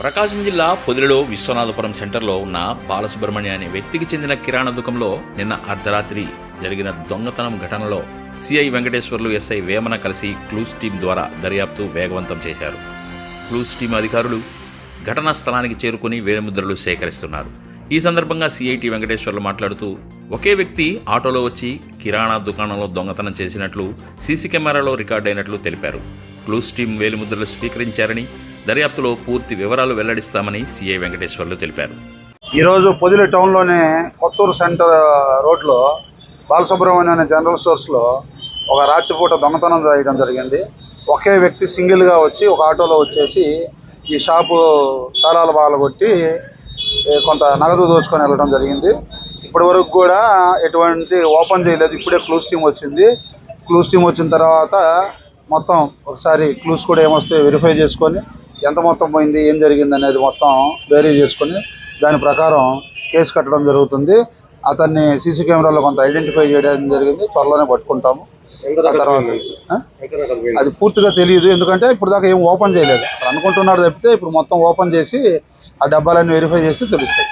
ప్రకాశం జిల్లా పొదిలిలో విశ్వనాథపురం సెంటర్లో ఉన్న బాలసుబ్రహ్మణ్య అనే వ్యక్తికి చెందిన కిరాణా దుకాణంలో నిన్న అర్ధరాత్రి జరిగిన దొంగతనం ఘటనలో సిఐ వెంకటేశ్వర్లు ఎస్ఐ వేమన కలిసి క్లూస్ టీం ద్వారా దర్యాప్తు వేగవంతం చేశారు. క్లూస్ టీం అధికారులు ఘటనా స్థలానికి చేరుకుని వేలిముద్రలు సేకరిస్తున్నారు. ఈ సందర్భంగా సిఐటి వెంకటేశ్వర్లు మాట్లాడుతూ ఒకే వ్యక్తి ఆటోలో వచ్చి కిరాణా దుకాణంలో దొంగతనం చేసినట్లు సీసీ కెమెరాలో రికార్డైనట్లు తెలిపారు. క్లూస్ టీం వేలిముద్రలు స్వీకరించారని దర్యాప్తులో పూర్తి వివరాలు వెల్లడిస్తామని సిఐ వెంకటేశ్వర్లు తెలిపారు. ఈరోజు పొదిలి టౌన్లోని కొత్తూరు సెంటర్ రోడ్లో బాలసుబ్రహ్మణ్యం అనే జనరల్ స్టోర్స్లో ఒక రాత్రిపూట దొంగతనం చేయడం జరిగింది. ఒకే వ్యక్తి సింగిల్గా వచ్చి ఒక ఆటోలో వచ్చేసి ఈ షాపు తాళాలు బాలగొట్టి కొంత నగదు దోచుకొని వెళ్ళడం జరిగింది. ఇప్పటి వరకు కూడా ఎటువంటి ఓపెన్ చేయలేదు. ఇప్పుడే క్లూస్ టీం వచ్చింది. క్లూస్ టీం వచ్చిన తర్వాత మొత్తం ఒకసారి క్లూస్ కూడా ఏమొస్తే వెరిఫై చేసుకొని ఎంత మొత్తం పోయింది ఏం జరిగింది అనేది మొత్తం వేరీ చేసుకొని దాని ప్రకారం కేసు కట్టడం జరుగుతుంది. అతన్ని సీసీ కెమెరాలో కొంత ఐడెంటిఫై చేయడం జరిగింది. త్వరలోనే పట్టుకుంటాము. ఆ తర్వాత? అది పూర్తిగా తెలియదు. ఎందుకంటే ఇప్పుడు దాకా ఏం ఓపెన్ చేయలేదు. అనుకుంటున్నాడు తప్పితే ఇప్పుడు మొత్తం ఓపెన్ చేసి ఆ డబ్బాలన్నీ వెరిఫై చేస్తే తెలుస్తాయి.